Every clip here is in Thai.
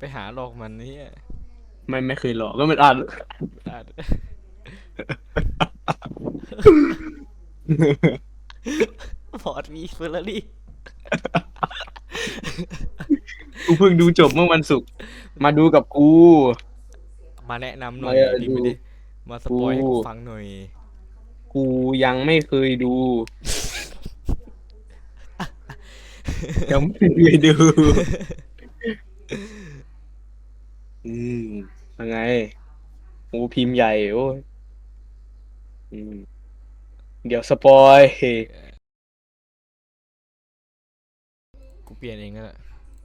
ไปหาหลอกมันเนี่ยไม่ไม่เคยหลอกก็มันอ่านอะฟอร์ดวีเฟอร์รารี่กูเพิ่งดูจบเมื่อวันศุกร์มาดูกับกู มาแนะนำหน่อยไม่อะดิดู ไม่ได้มาสปอยให้กูกูฟังหน่อย กูยังไม่เคยดู ยังไม่เคยดู อืมยังไงโอ้พิมพ์ใหญ่โอ้ยอืม เดี๋ยวสปอยกูเปลี่ยนเองก็แหละ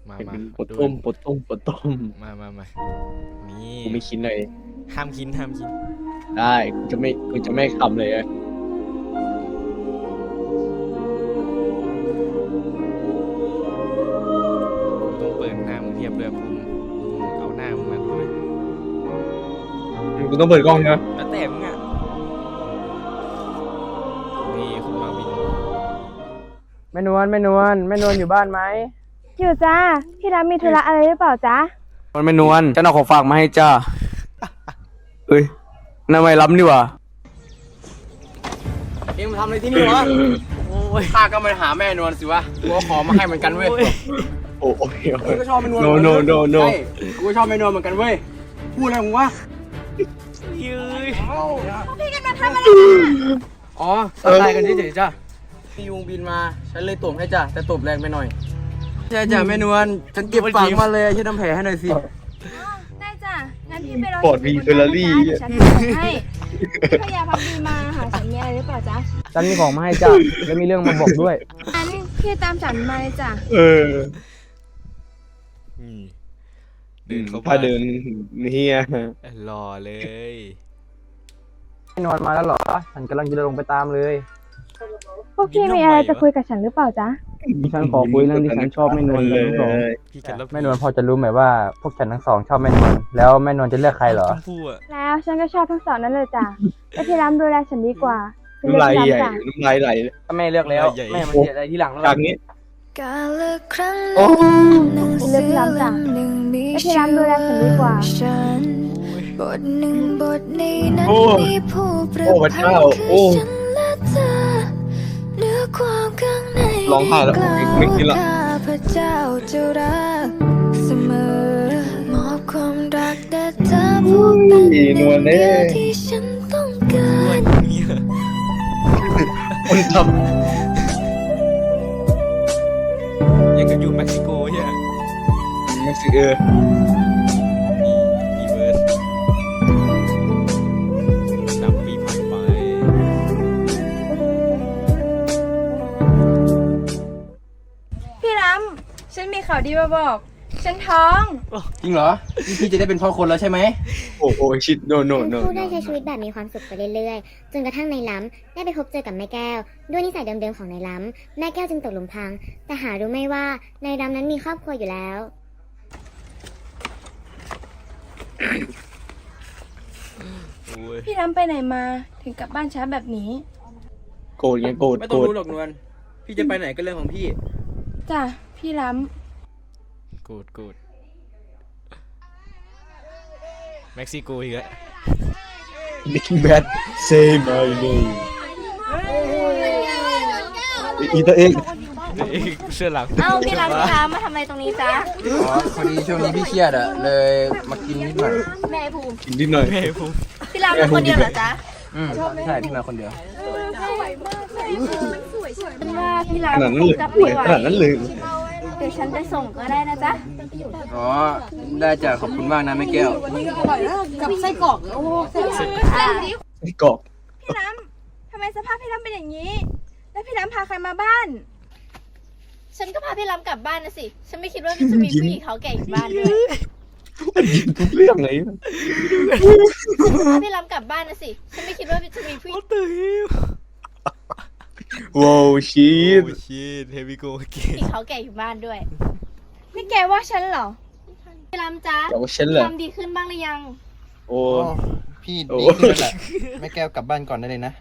มามาปดต้มปดต้มปดต้มมามามานี่กูไม่คิดเลยห้ามคินห้ามคินได้กูจะไม่กูจะไม่คำเลยอะกูต้องเปิดหน้ามึงเทียบด้วยภูมิมึงเอาห น้ามึงมาดูเลยกูต้องเปิดกล้องนะแล้วแต่มึงอะนี่คุณมาวินแม่นวลแม่นวลแม่นวลอยู่บ้านไหมอยู่จ้า พี่รับมีธุระอะไรหรือเปล่าจ๊ะ มันแม่นวลฉันเอาของฝากมาให้จ้าเอ้ยน่าไม่ล้ำดีว่ะเอ็งมาทำอะไรที่นี่วะ โอ้ยข้าก็มาหาแม่นวลสิวะกูเอาของมาให้เหมือนกันเว้ย โอ้ยโอ้โอ้ยกูก็ชอบแม่นวล no no no no ใช่กูก็ชอบแม่นวลเหมือนกันเว้ย พูดอะไรมึงวะยืยอ๋อสไตล์กันเฉยๆจ้าพี่ยุงบินมา ฉันเลยตบให้จ้าแต่ตบแรงไปหน่อย ใช่จ้ะแม่นวล ฉันเก็บปากมาเลยช่วยทำแผลให้หน่อยสิ ได้จ้ะ งั้นพี่ไปรอปอดวีเฟอร์รารี่เดี๋ยวฉันส่งให้พี่พยาพักดีมาหาฉันมีอะไรหรือเปล่าจ๊ะฉันมีของมาให้จ้าแล้วมีเรื่องมาบอกด้วย งั้นพี่ตามฉันมาเลยจ้ะ เออ นี่เดินเข้าถ้าเดินเฮียหล่อเลยแม่นวลมาแล้วเหรอ ฉันกำลังจะลงไปตามเลย พวกพี่มีอะไรจะคุยกับฉันหรือเปล่าจ๊ะฉันขอคุยเรื่องที่ฉันชอบแม่นวลกับทั้งสอง พี่กันแล้วแม่นวลพอจะรู้ไหมว่าพวกฉันทั้งสองชอบแม่นวลแล้วแม่นวลจะเลือกใครเหรอ ชมพู่อะแล้วฉันก็ชอบทั้งสองนั่นเลยจ้ะแต่พี่รับดูแลฉันดีกว่าฉันเลืน้ำอกลายพี่ใหญ่รับจ้ะน้ำลายไหล ถ้าแม่เลือกแล้ว แม่มันเสียอะไรที่หลังแล้วจาล่ะกนี้ กาละครั้งโอ้หนึ่งเลือกพี่รับจ้ะหนึ่งมีแต่พี่รับดูแลฉันดีกว่าฉันบทหนึ่งบทนี้นั้นโอ้มีผู้ประโอ้พระพันเจ้าธ์โอ้คือฉันและเธอเนื้อความข้างในร้องไห้แล้วที่กไม่คิดละข้าพระเจ้าจะรักเสมอมอบความรักแต่เธอผู้เป็นหอีนึ่งนวลเน่เดียวที่ฉันต้องการเนี่ยคนท ยังกับอยู่เม็กซิโกใช่ไหมำไม่สิเออนี่รีเวิร์สสามปีผ่านไป พี่รำฉันมีข่าวดีมาบอก ฉันท้องจริงเหรอนี่พี่จะได้เป็นพ่อคนแล้วใช่ไหมโอ้โอ้ชิดโนโนทั้งโนคู่ได้ใช้ชีวิตแบบมีความสุขไปเรื่อยๆ จนกระทั่งในล้ำได้ไปพบเจอกับแม่แก้ว ด้วยนิสัยเดิมๆของในล้ำแม่แก้วจึงตกหลุมพรางแต่หารู้ไม่ว่าในล้ำนั้นมีครอบครัวอยู่แล้วโอ้ยพี่รำไปไหนมาถึงกลับบ้านช้าแบบนี้โกรธไงโกรธไม่โกต้องรธรู้หรอกนวลพี่จะไปไหนก็เรื่องของพี่ จ้ะพี่ร กูดกูดเม็กซิโกอีกแล้วนิกแบท say my name อีตัวเองเอ้ยเสื้อหลังำเอ้าพี่รำพี่รำมาทำอะไรตรงนี้จ๊ะอ๋อพอดีช่วงนี้พี่เครียดอะเลยมากินนิดหน่อยแม่ภูมิกินนิดหน่อยแม่ผมพี่รำเป็นคนเดียวเหรอจ๊ะอืมใช่พี่มาคนเดียวฉันว่าพี่ขนาดรำนั้นเลยจะไม่ไหวขนาดนั้นเลย เดี๋ยวฉันไปส่งก็ได้นะจ๊ะ อ๋อ ได้จ้ะขอบคุณมากนะแม่แก้วอ่าไอ้กรอกพี่รำทำไมสภาพพี่รำเป็นอย่างนี้ แล้วพี่รำพาใครมาบ้าน ฉันก็พาพี่ล้ำกลับบ้านนะสิ ฉันไม่คิดว่าจะมีผู้หญิงเขาแก่อยู่บ้านด้วยยิงทุกเรื่องเลยพาพี่ล้ำกลับบ้านนะสิ ฉันไม่คิดว่าจะมีผู้หญิงตื่นว้าวชีดโอ้ชิตเฮวิโกเกนเขาแก่อยู่บ้านด้วย นี่แกว่าฉันเหรอพี่ล้ำจ้าแต่ว่าฉันเหรอทำดีขึ้นบ้างหรือยัง โอ้ พี่โอ้ ดีขึ้นแล้วแหละแม่แก้วกลับบ้านก่อนได้เลยนะ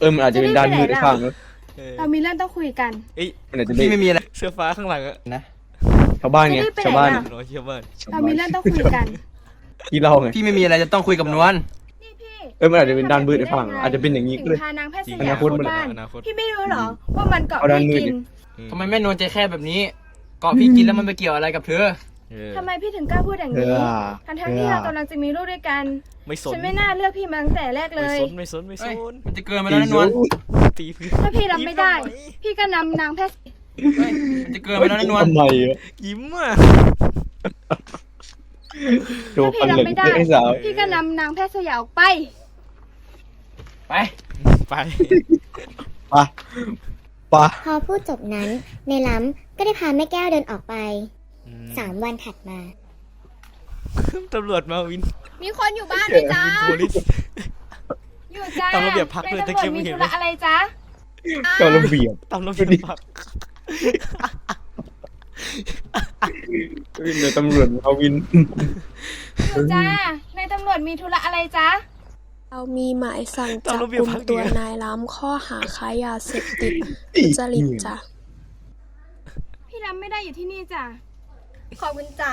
เออมันอาจจะเป็นด้านมืดข้างนะเออเรามีเรื่องต้องคุยกันเอ้ยมันอาจจะได้พี่ไม่มีอะไรเสื้อฟ้าข้างหลังอะนะ ชาวบ้านไงจะรีบไปไหนชาวบ้านล่ะน้อยเชื่อบ้านเรามีเรื่องต้องคุยกัน ที่เราไงพี่ไม่มีอะไรจะต้องคุยกับนวลนี่พี่ เอ้ยมันอาจจะเป็นด้านมืดไอ้ฝั่งอาจจะเป็นอย่างนี้ก็เลย ถึพานางแพทย์สอนยานาคตเข้ามันบ้านอนาคต พี่ไม่รู้เหรอ ว่ามันเกาะเอาด้านพี่มืดกินดิอืทำไมแม่นวลใจแค่แบบนี้เกาะพี่กินแล้วมันไปเกี่ยวอะไรกับเธอ เออทำไมพี่ถึงกล้าพูดอย่างเอนี้อทั้งทั้งๆที่เรากำลังจะมีลูกด้วยกันไม่สนฉันไม่น่าเลือกพี่มาตั้งแต่แรกเลไม่ย สนไม่สนไม่สเฮ้ยนมันจะเกินไปแล้วนะนวลตีพื้นถ้าพี่รับไม่ได้ พี่ก็นำนางแพทย์เฮ้ยมันจะเกินไปแล้วนะนวลทำไมอะยิ้มอะ โชว์ถ้าฟันพี่เหรับล็กไม่ได้ไอ้สาวพี่ก็นำนางแพทย์สยามออกไป ไป ไปปะปะพอพูดจบนั้นในล้ำก็ได้พาแม่แก้วเดินออกไปอืมสามวันถัดมา ตำรวจมาวินมีคนอยู่บ้านด้วยจ้าโพลิส อยู่จ้าตามระเบียบพรรคเลยในตะตำรกี้วจไม่มีเห็นธุไหมระอะไรจ๊ะเจ้าระเบียบตามระเบียบพัก เดี๋ยวตำรวจมาวินอยู่จ้าในตำรวจมีธุระอะไรจ๊ะ เรามีหมายสั่งจับกลุ่มตัวนายล้ำข้อหาค้ายาเสพติดทุจริตจ้ะ พี่รับไม่ได้อยู่ที่นี่จ้ะ ขอบคุณจ้ะ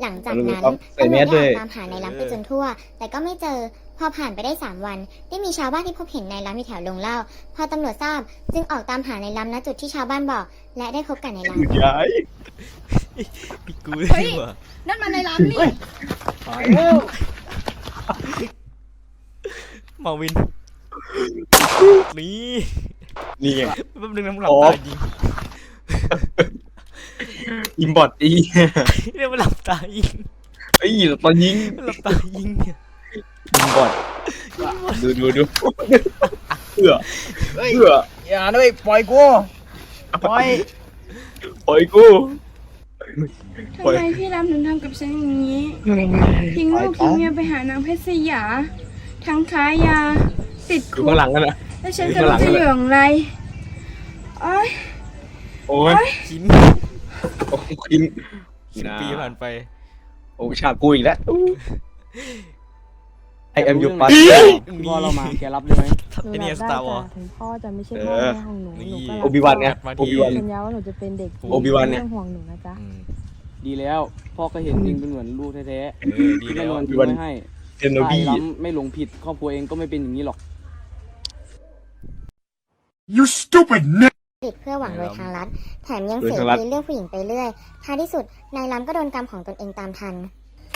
หลังจากนั้นครับใส่ตำรแมวจสด้ได้วยออกตามหานายล้ำไปจนทั่ว แต่ก็ไม่เจอ พอผ่านไปได้ 3 วัน ได้มีชาวบ้านที่พบเห็นนายล้ำอยู่แถวลงเหล้าพอตำรวจทราบจึงออกตามหานายล้ำณจุดที่ชาวบ้านบอก และได้พบกับนายล้ำ ย้ายพี่กูได้ดีกว่านั่นมันในร้านนี่มาวิน นี่นี่ไง แป๊บนึงน้ำหลับอ๋อตายิงอิมบอดอีเนี่ยมันหลับตายิงไอ้ยตอนยิง มันหลับตายิงเนี่ย อิมบอดดูดูดูเพื่อเพื่ออย่าด้วยปล่อยกูปล่อยปล่อยกูทำไมพี่รับถึงทำกับฉันอย่างนี้ ทิ้งลูกทิ้งเมียไปหานางเพชรสยา ทั้งค้ายาติดอยู่คุข้ากงหลังกันนะ แล้วฉันจะรู้จะอยู่อย่างไรโอ๊ยโอ้ยชิ้นโอ้ยกินสิบปีผ่านไป โอ้ฉากกูอีกแล้ว ไอเอ็มยูปัสพ่อเรามาแกรับเลยไหมไอเนี่ยสตาร์วอร์ถึงพ่อจะไม่ใช่เอพ่ออแม่ของหนูนี่หนูก็โอบิวันไงมาโอทีบิวัน สัญญาว่าหนูจะเป็นเด็กดีโอบิวันเนี่ย ไม่ต้องห่วงหนูนะจ๊ะอืมดีแล้ว พ่อก็เห็นเองเป็นเหมือนลูกแท้เออดีๆแล้แม่วนวลโอบิทิ้งวันไว้ให้เทนโนถ้าบีไอ้ล้ำไม่หลงผิด ครอบครัวเองก็ไม่เป็นอย่างนี้หรอกติดเพื่อหวังรวยทางลัด แถมยังเสรีเลือกผู้หญิงไปเรื่อย ท้ายที่สุดนายล้ำก็โดนกรรมของตนเองตามทัน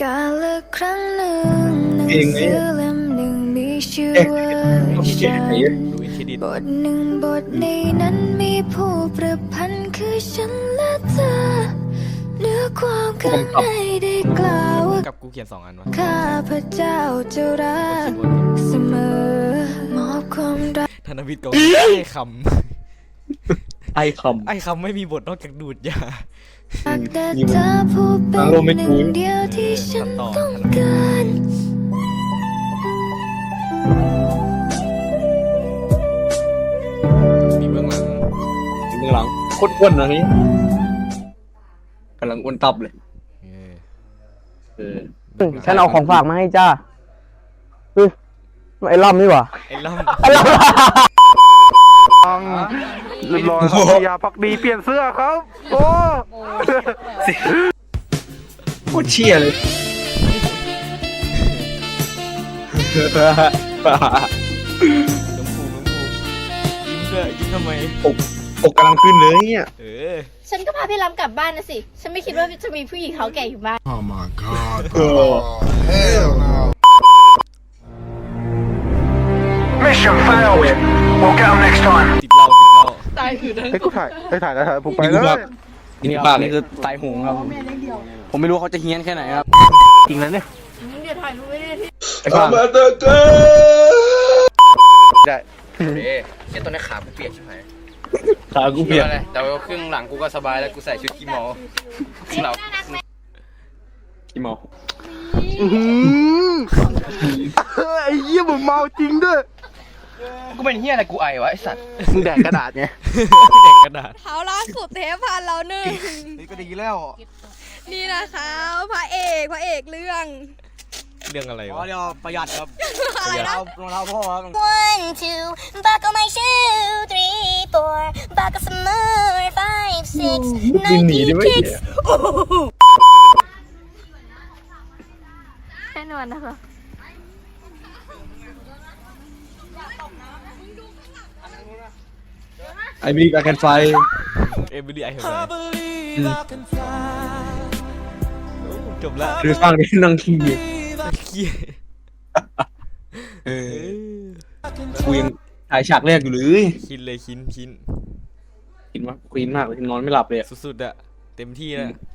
กาลครั้งหนึ่งหนังเองไหมสือเล่มหนึ่งมีชื่อเอ๊ะว่าต้องมีเขียนฉัให้นเยอะดูอินเครดิตบทหนึ่งบทในนั้นมีผู้ประพันธ์คือฉันและเธอเนื้อความข้างในได้กล่าวว่ากับกูเขียนสองอันวะข้าพเจ้าจะรักเสมอมอบความรักธนวิทย์กับไอ้ค ไอคำไอ้คำไม่มีบทนอกจากดูดยาแต่เธอผู้เป็นทางโลกไม่หนึ่คุ้งนเดียวที่ฉันตัดต่อต้องการมีเบื้องหลังำเบื้องหลังโคตรอ้วนนะนี่กำลังอ้วนตับเลยเออเออฉันเอาของฝากมาให้จ้าเฮ้ยไอ้ล่ำนี่หว่าไอ้ล่ เรียบร้อยครับยาพักดีเปลี่ยนเสื้อครับ โอ้โคตรเชี่ยเลยำน้ำปูน้ำปูยิ้มด้วยยิ้มทำไม อกกำลังขึ้นเลยเนี่ยเออ ฉันก็พาพี่ล้ำกลับบ้านนะสิ ฉันไม่คิดว่าจะมีผู้หญิงเขาแก่อยู่บ้านเออ Mission failed we'll get them next time ติด เหล้าติดเหล้าเฮ้ยกูถ่ายเฮ้ยถ่ายแล้วถ่ายผมไปนี่แล้กูวปากนี่กูปากเลนี่ยคือตายโหงครับ ผมไม่รู้เขาจะเฮี้ยนแค่ไหนครับ จริงแล้วเนี่ยเดี๋ยวถ่ายรูปไว้ด้วยที่ไอ้ปากเอ๊ะเดี๋ยวตอนนี้ขากูเปียกใช่ไหมขากูเปียกแต่ว่าครึ่งหลังกูก็สบายแล้วกูใส่ชุดกีโมครึ่งหลังกี่โมงไอ้เหี้ยผมเมาจริงด้วย กูเป็นเฮียอะไรกูไอวะไอสัตว์มึงแดกกระดาษไงเด็กกระดาษเขาล่าสุดเทปพันเราหนึ่งนี่ก็ดีแล้วนี่นะคะพระเอกพระเอกเรื่อง เรื่องอะไรอ๋อวะ เดี๋ยวประหยัดครับอะไรนะรองเท้าพ่อครับ One, two, buckle my shoe, three, four, buckle some more, five, sex บินหนีได้ไหมเนี่ยแน่นอนนะคะ ไอ้บีกาแคนไฟ เอมิลี่ไอเห็นไหมจบละหรือฟังนี่นั่งขี้เคียเออกูยังถ่ายฉากแรกอยู่เลยคินเลยคินคินกินมากควีนมากเลยนอนไม่หลับเลยอะสุดๆอะเต็มที่แล้วอืม